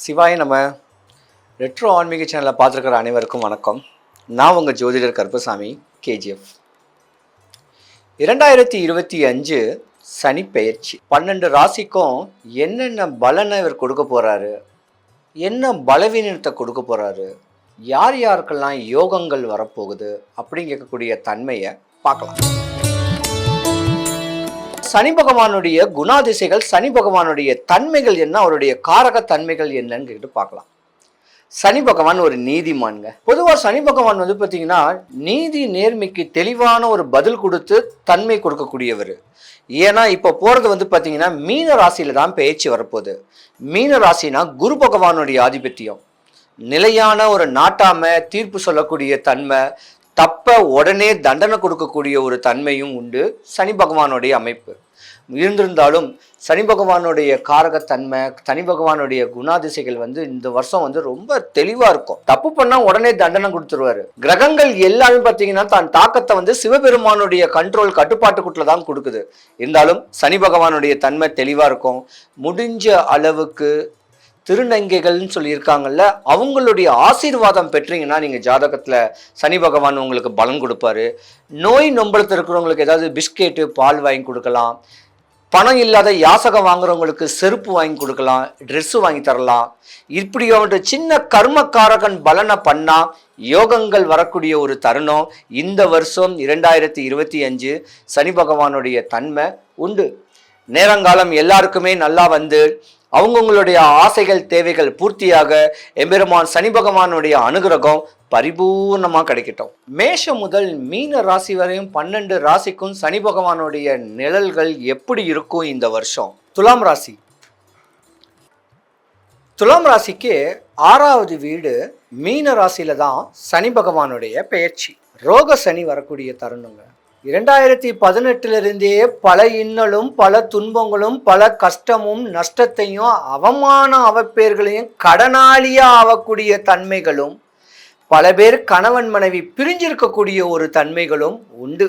சிவாய் நம்ம ரெட்ரோ ஆன்மீக சேனலை பார்த்துருக்கிற அனைவருக்கும் வணக்கம். நான் உங்கள் ஜோதிடர் கருப்பசாமி கேஜிஎஃப். இரண்டாயிரத்தி இருபத்தி அஞ்சு சனி பெயர்ச்சி. பன்னெண்டு ராசிக்கும் என்னென்ன பலனை இவர் கொடுக்க போகிறாரு என்ன பலவீனத்தை கொடுக்க போகிறாரு யார் யாருக்கெல்லாம் யோகங்கள் வரப்போகுது? அப்படிங்கக்கூடிய தன்மையை பார்க்கலாம். சனி பகவானுடைய குணாதிசைகள் சனி பகவானுடைய தன்மைகள் என்ன அவருடைய காரக தன்மைகள் என்னன்னு கேட்டு பார்க்கலாம். சனி பகவான் ஒரு நீதிமான்ங்க. பொதுவாக சனி பகவான் வந்து பார்த்தீங்கன்னா நீதி நேர்மைக்கு தெளிவான ஒரு பதில் கொடுத்து தன்மை கொடுக்கக்கூடியவர். ஏன்னா இப்போ போகிறது வந்து பார்த்தீங்கன்னா மீன ராசியில் தான் பேச்சு வரப்போகுது. மீன ராசினா குரு பகவானுடைய ஆதிபத்தியம். நிலையான ஒரு நாட்டாமை தீர்ப்பு சொல்லக்கூடிய தன்மை தப்ப உடனே தண்டனை கொடுக்கக்கூடிய ஒரு தன்மையும் உண்டு. சனி பகவானுடைய அமைப்பு. இருந்திருந்தாலும் சனி பகவானுடைய காரகத்தன்மை சனி பகவானுடைய குணாதிசைகள் வந்து இந்த வருஷம் வந்து ரொம்ப தெளிவா இருக்கும். தப்பு பண்ணா உடனே தண்டனை கொடுத்துருவாரு. கிரகங்கள் எல்லாமே பார்த்தீங்கன்னா தான் தாக்கத்தை வந்து சிவபெருமானுடைய கண்ட்ரோல் கட்டுப்பாட்டுக்குள்ள தான் கொடுக்குது. இருந்தாலும் சனி பகவானுடைய தன்மை தெளிவா இருக்கும். முடிஞ்ச அளவுக்கு திருநங்கைகள்னு சொல்லியிருக்காங்கல்ல அவங்களுடைய ஆசீர்வாதம் பெற்றீங்கன்னா நீங்கள் ஜாதகத்தில் சனி பகவான் உங்களுக்கு பலன் கொடுப்பாரு. நோய் நொம்பளத்தில் இருக்கிறவங்களுக்கு ஏதாவது பிஸ்கெட்டு பால் வாங்கி கொடுக்கலாம். பணம் இல்லாத யாசகம் வாங்குறவங்களுக்கு செருப்பு வாங்கி கொடுக்கலாம் ட்ரெஸ்ஸு வாங்கி தரலாம். இப்படி அவன்கிட்ட சின்ன கர்மக்காரகன் பலனை பண்ணால் யோகங்கள் வரக்கூடிய ஒரு தருணம். இந்த வருஷம் இரண்டாயிரத்தி இருபத்தி அஞ்சு சனி பகவானுடைய தன்மை உண்டு. நேரங்காலம் எல்லாருக்குமே நல்லா வந்து அவங்கவுங்களுடைய ஆசைகள் தேவைகள் பூர்த்தியாக எம்பெருமான் சனி பகவானுடைய அனுகிரகம் பரிபூர்ணமாக கிடைக்கட்டும். மேஷம் முதல் மீன ராசி வரையும் பன்னெண்டு ராசிக்கும் சனி பகவானுடைய நிழல்கள் எப்படி இருக்கும் இந்த வருஷம்? துலாம் ராசி. துலாம் ராசிக்கு ஆறாவது வீடு மீன ராசியில தான் சனி பகவானுடைய பெயர்ச்சி. ரோக சனி வரக்கூடிய தருணங்கள் இரண்டாயிரத்தி பதினெட்டிலிருந்தே பல இன்னலும் பல துன்பங்களும் பல கஷ்டமும் நஷ்டத்தையும் அவமான அவப்பேர்களையும் கடனாளியாக ஆகக்கூடிய தன்மைகளும் பல பேர் கணவன் மனைவி பிரிஞ்சிருக்கக்கூடிய ஒரு தன்மைகளும் உண்டு.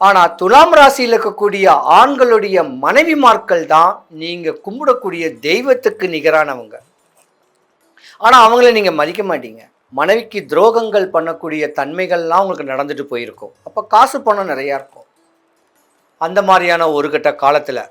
ஆனால் துலாம் ராசியில் இருக்கக்கூடிய ஆண்களுடைய மனைவிமார்கள் தான் நீங்கள் கும்பிடக்கூடிய தெய்வத்துக்கு நிகரானவங்க. ஆனால் அவங்கள நீங்கள் மதிக்க மாட்டீங்க. மனைவிக்கு துரோகங்கள் பண்ணக்கூடிய தன்மைகள்லாம் உங்களுக்கு நடந்துட்டு போயிருக்கும். அப்போ காசு பணம் நிறையா இருக்கும். அந்த மாதிரியான ஒரு கட்ட காலத்தில்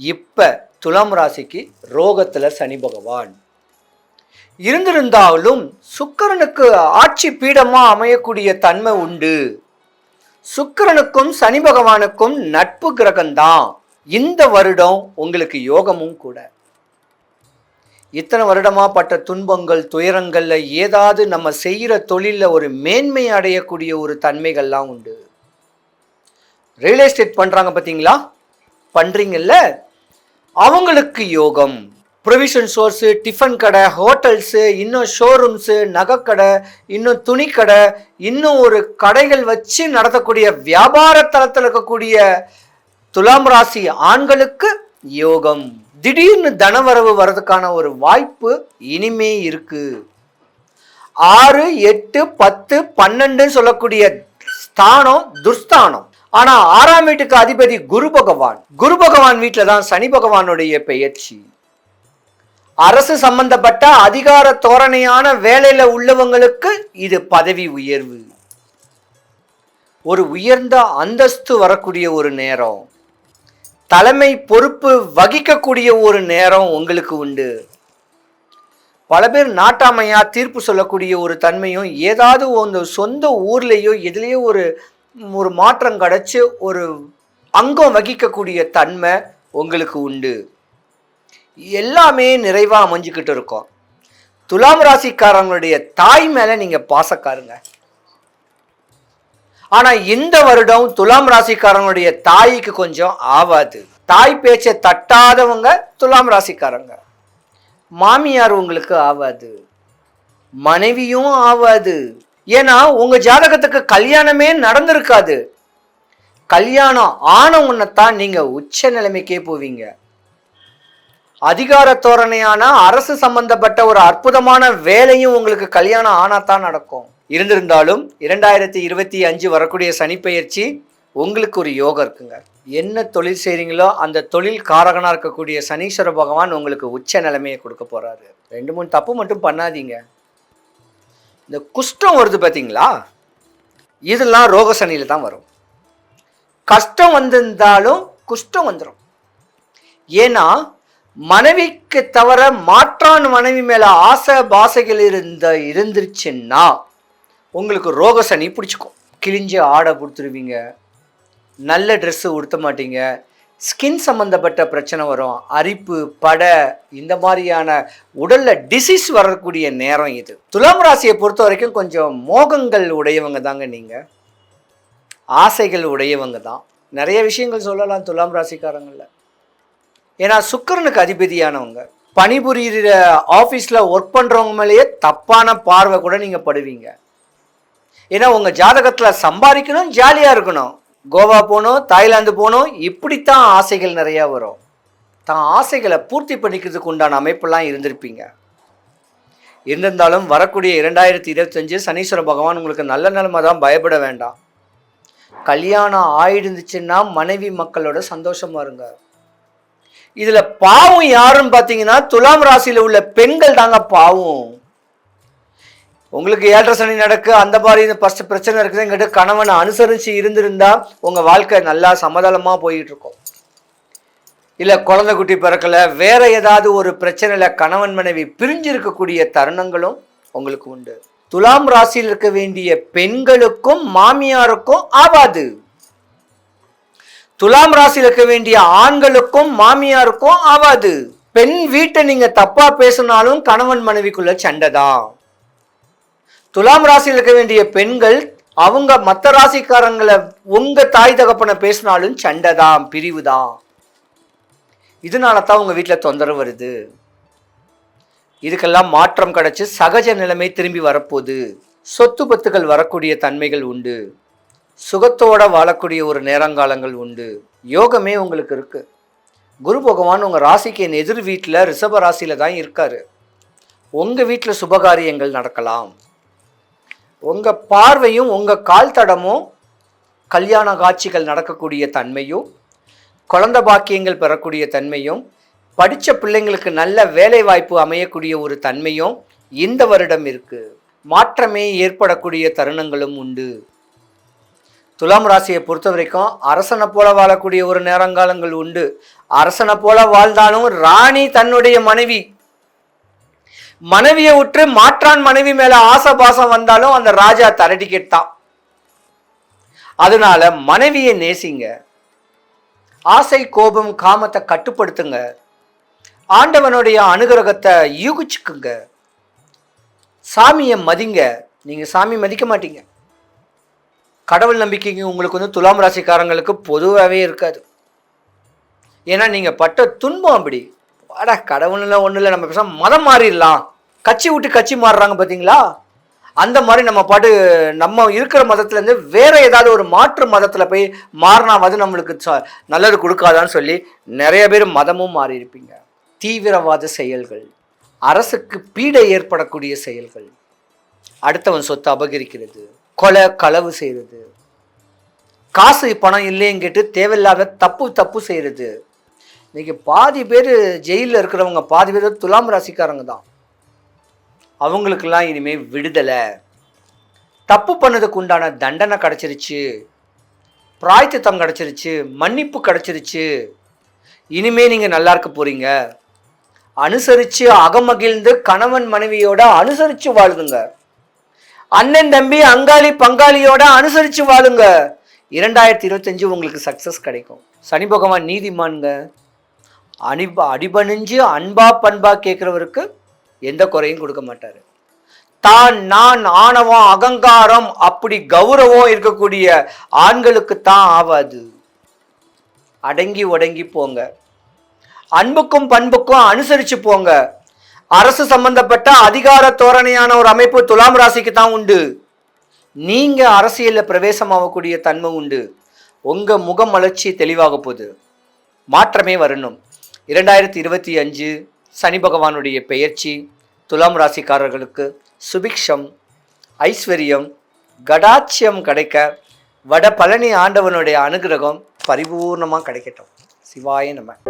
இப்போ துலாம் ராசிக்கு ரோகத்தில் சனி பகவான். இருந்திருந்தாலும் சுக்கிரனுக்கு ஆட்சி பீடமாக அமையக்கூடிய தன்மை உண்டு. சுக்கிரனுக்கும் சனி பகவானுக்கும் நட்பு கிரகம்தான். இந்த வருடம் உங்களுக்கு யோகமும் கூட. இத்தனை வருடமா பட்ட துன்பங்கள் துயரங்களில் ஏதாவது நம்ம செய்கிற தொழிலில் ஒரு மேன்மை அடையக்கூடிய ஒரு தன்மைகள்லாம் உண்டு. ரியல் எஸ்டேட் பண்ணுறாங்க பார்த்தீங்களா? பண்ணுறீங்கல்ல அவங்களுக்கு யோகம். ப்ரொவிஷன் சோர்ஸு டிஃபன் கடை ஹோட்டல்ஸு இன்னும் ஷோரூம்ஸு நகைக்கடை இன்னும் துணிக்கடை இன்னும் ஒரு கடைகள் வச்சு நடத்தக்கூடிய வியாபார தளத்தில் இருக்கக்கூடிய துலாம் ராசி ஆண்களுக்கு யோகம். திடீர்னு தனவரவு வர்றதுக்கான ஒரு வாய்ப்பு இனிமே இருக்கு. ஆறு எட்டு பத்து பன்னெண்டுன்னு சொல்லக்கூடிய ஸ்தானம் துர்ஸ்தானம். ஆனா ஆறாம் வீட்டுக்கு அதிபதி குரு பகவான். குரு பகவான் வீட்டில் தான் சனி பகவானுடைய பெயர்ச்சி. அரசு சம்பந்தப்பட்ட அதிகார தோரணையான வேலையில உள்ளவங்களுக்கு இது பதவி உயர்வு. ஒரு உயர்ந்த அந்தஸ்து வரக்கூடிய ஒரு நேரம். தலைமை பொறுப்பு வகிக்கக்கூடிய ஒரு நேரம் உங்களுக்கு உண்டு. பல பேர் நாட்டாமையா தீர்ப்பு சொல்லக்கூடிய ஒரு தன்மையும் ஏதாவது அந்த சொந்த ஊர்லேயோ எதுலேயோ ஒரு ஒரு மாற்றம் கிடச்சி ஒரு அங்கம் வகிக்கக்கூடிய தன்மை உங்களுக்கு உண்டு. எல்லாமே நிறைவாக அமைஞ்சுக்கிட்டு இருக்கோம். துலாம் ராசிக்காரங்களுடைய தாய் மேலே நீங்கள் பாசக்காருங்க. ஆனா இந்த வருடம் துலாம் ராசிக்காரங்களுடைய தாய்க்கு கொஞ்சம் ஆவாது. தாய் பேச்சை தட்டாதவங்க துலாம் ராசிக்காரங்க. மாமியார் உங்களுக்கு ஆவாது. மனைவியும் ஆவாது. ஏன்னா உங்க ஜாதகத்துக்கு கல்யாணமே நடந்திருக்காது. கல்யாணம் ஆன உன்னைத்தான் நீங்க உச்ச நிலைமைக்கே போவீங்க. அதிகார தோரணையான அரசு சம்பந்தப்பட்ட ஒரு அற்புதமான வேலையும் உங்களுக்கு கல்யாணம் ஆனாதான் நடக்கும். இருந்திருந்தாலும் இரண்டாயிரத்தி இருபத்தி அஞ்சு வரக்கூடிய சனிப்பெயர்ச்சி உங்களுக்கு ஒரு யோகம் இருக்குங்க. என்ன தொழில் செய்கிறீங்களோ அந்த தொழில் காரகனாக இருக்கக்கூடிய சனீஸ்வர பகவான் உங்களுக்கு உச்ச நிலைமையை கொடுக்க போகிறாரு ரெண்டு மூணு தப்பு மட்டும் பண்ணாதீங்க. இந்த குஷ்டம் வருது பார்த்தீங்களா இதெல்லாம் ரோக சனியில் தான் வரும். கஷ்டம் வந்திருந்தாலும் குஷ்டம் வந்துடும் ஏன்னா மனைவிக்கு தவிர மாற்றான் மனைவி மேலே ஆசை பாசைகள் இருந்த இருந்துருச்சுன்னா உங்களுக்கு ரோக சனி பிடிச்சிக்கும். கிழிஞ்ச ஆடை கொடுத்துருவீங்க. நல்ல ட்ரெஸ்ஸு உடுத்த மாட்டீங்க. ஸ்கின் சம்மந்தப்பட்ட பிரச்சனை வரும். அரிப்பு படை இந்த மாதிரியான உடலில் டிசீஸ் வரக்கூடிய நேரம் இது. துலாம் ராசியை பொறுத்த வரைக்கும் கொஞ்சம் மோகங்கள் உடையவங்க தாங்க நீங்கள் ஆசைகள் உடையவங்க தான். நிறைய விஷயங்கள் சொல்லலாம் துலாம் ராசிக்காரங்களில். ஏன்னா சுக்கிரனுக்கு அதிபதியானவங்க. பணிபுரிகிற ஆஃபீஸில் ஒர்க் பண்ணுறவங்க மேலேயே தப்பான பார்வை கூட நீங்கள் படுவீங்க. ஏன்னா உங்கள் ஜாதகத்தில் சம்பாதிக்கணும் ஜாலியாக இருக்கணும். கோவா போகணும் தாய்லாந்து போகணும் இப்படித்தான் ஆசைகள் நிறையா வரும். தான் ஆசைகளை பூர்த்தி பண்ணிக்கிறதுக்கு உண்டான அமைப்பெல்லாம் இருந்திருப்பீங்க. இருந்திருந்தாலும் வரக்கூடிய இரண்டாயிரத்தி இருபத்தஞ்சு சனீஸ்வர பகவான் உங்களுக்கு நல்ல நிலைமை தான் பயப்பட வேண்டாம். கல்யாணம் ஆயிடுந்துச்சுன்னா மனைவி மக்களோட சந்தோஷமாக இருங்க. இதில் பாவம் யாருன்னு பார்த்தீங்கன்னா துலாம் ராசியில் உள்ள பெண்கள் தாங்க பாவம். உங்களுக்கு ஏழரை சனி நடக்கு அந்த மாதிரி ஃபர்ஸ்ட் பிரச்சனை இருக்குதுங்கிட்ட கணவனை அனுசரித்து இருந்திருந்தா உங்கள் வாழ்க்கை நல்லா சமதளமாக போயிட்டு இருக்கும் இல்லை குழந்தை குட்டி பிறக்கல வேற ஏதாவது ஒரு பிரச்சனையில் கணவன் மனைவி பிரிஞ்சு இருக்கக்கூடிய தருணங்களும் உங்களுக்கு உண்டு. துலாம் ராசியில் இருக்க வேண்டிய பெண்களுக்கும் மாமியாருக்கும் ஆவாது. துலாம் ராசியில் இருக்க வேண்டிய ஆண்களுக்கும் மாமியாருக்கும் ஆவாது. பெண் வீட்டை நீங்க தப்பா பேசினாலும் கணவன் மனைவிக்குள்ள சண்டை தான். துலாம் ராசியில் இருக்க வேண்டிய பெண்கள் அவங்க மற்ற ராசிக்காரங்களை உங்க தாய் தகப்பனை பேசினாலும் சண்டை தான் பிரிவு தான் இதனால தான் உங்க வீட்டில் தொந்தரவு வருது. இதுக்கெல்லாம் மாற்றம் கிடச்சி சகஜ நிலைமை திரும்பி வரப்போகுது. சொத்து பத்துகள் வரக்கூடிய தன்மைகள் உண்டு. சுகத்தோட வாழக்கூடிய ஒரு நேரங்காலங்கள் உண்டு. யோகமே உங்களுக்கு இருக்கு. குரு பகவான் உங்கள் ராசிக்கு என் எதிர் வீட்டில் ரிஷப ராசியில் தான் இருக்காரு. உங்கள் வீட்டில் சுபகாரியங்கள் நடக்கலாம். உங்கள் பார்வையும் உங்கள் கால் தடமும் கல்யாண காட்சிகள் நடக்கக்கூடிய தன்மையும் குழந்த பாக்கியங்கள் பெறக்கூடிய தன்மையும் படித்த பிள்ளைங்களுக்கு நல்ல வேலை வாய்ப்பு அமையக்கூடிய ஒரு தன்மையும் இந்த வருடம் இருக்குது மாற்றமே ஏற்படக்கூடிய தருணங்களும் உண்டு. துலாம் ராசியை பொறுத்த வரைக்கும் அரசனை போல வாழக்கூடிய ஒரு நேரங்காலங்கள் உண்டு. அரசனை போல வாழ்ந்தாலும் ராணி தன்னுடைய மனைவி மனைவியை விட்டு மாற்றான் மனைவி மேல ஆசை பாசம் வந்தாலும் அந்த ராஜா தரடிக்கிட்டு தான். அதனால மனைவியை நேசிங்க. ஆசை கோபம் காமத்தை கட்டுப்படுத்துங்க. ஆண்டவனுடைய அனுகிரகத்தை யூகிச்சுக்குங்க. சாமியை மதிங்க. நீங்க சாமி மதிக்க மாட்டீங்க. கடவுள் நம்பிக்கைங்க உங்களுக்கு வந்து துலாம் ராசிக்காரங்களுக்கு பொதுவாகவே இருக்காது. ஏன்னா நீங்கள் பட்ட துன்பம் அப்படி. வாடா கடவுள்லாம் ஒன்றும் இல்லை நம்ம பேசாம மதம் மாறிடலாம். கட்சி விட்டு கட்சி மாறுறாங்க பார்த்தீங்களா அந்த மாதிரி நம்ம பாட்டு நம்ம இருக்கிற மதத்துலேருந்து வேற ஏதாவது ஒரு மாற்று மதத்தில் போய் மாறினாவது நம்மளுக்கு நல்லது கொடுக்காதான்னு சொல்லி நிறைய பேர் மதமும் மாறி இருப்பீங்க தீவிரவாத செயல்கள். அரசுக்கு பீடை ஏற்படக்கூடிய செயல்கள். அடுத்தவன் சொத்தை அபகரிக்கிறது. கொலை களவு செய்கிறது. காசு பணம் இல்லைன்னு கேட்டு தேவையில்லாத தப்பு தப்பு செய்கிறது. இன்றைக்கி பாதி பேர் ஜெயிலில் இருக்கிறவங்க பாதி பேர் துலாம் ராசிக்காரங்க தான். அவங்களுக்கெல்லாம் இனிமேல் விடுதலை. தப்பு பண்ணதுக்கு உண்டான தண்டனை கிடச்சிருச்சு. பிராய்த்தம் கிடச்சிருச்சு. மன்னிப்பு கிடச்சிருச்சு. இனிமே நீங்கள் நல்லா இருக்க போகிறீங்க அனுசரித்து அகமகிழ்ந்து கணவன் மனைவியோட அனுசரித்து வாழுதுங்க அண்ணன் தம்பி அங்காளி பங்காளியோட அனுசரித்து வாழுங்க. இரண்டாயிரத்தி இருபத்தஞ்சு உங்களுக்கு சக்ஸஸ் கிடைக்கும். சனி பகவான் நீதிமான்ங்க. அனிபா அடிபணிஞ்சு அன்பா பண்பா கேட்குறவருக்கு எந்த குறையும் கொடுக்க மாட்டார். தான் நான் ஆணவம் அகங்காரம் அப்படி கௌரவம் இருக்கக்கூடிய ஆண்களுக்கு தான் ஆவாது. அடங்கி ஒடங்கி போங்க. அன்புக்கும் பண்புக்கும் அனுசரித்து போங்க. அரசு சம்பந்தப்பட்ட அதிகார தோரணையான ஒரு அமைப்பு துலாம் ராசிக்கு தான் உண்டு. நீங்கள் அரசியலில் பிரவேசமாகக்கூடிய தன்மை உண்டு. உங்கள் முகம் வளர்ச்சி தெளிவாக போகுது. மாற்றமே வரணும். இரண்டாயிரத்தி இருபத்தி அஞ்சு சனி பகவானுடைய பெயர்ச்சி துலாம் ராசிக்காரர்களுக்கு சுபிக்ஷம் ஐஸ்வர்யம் கடாட்சியம் கிடைக்க வட பழனி ஆண்டவனுடைய அனுகிரகம் பரிபூர்ணமாக கிடைக்கட்டும். சிவாய நம்ம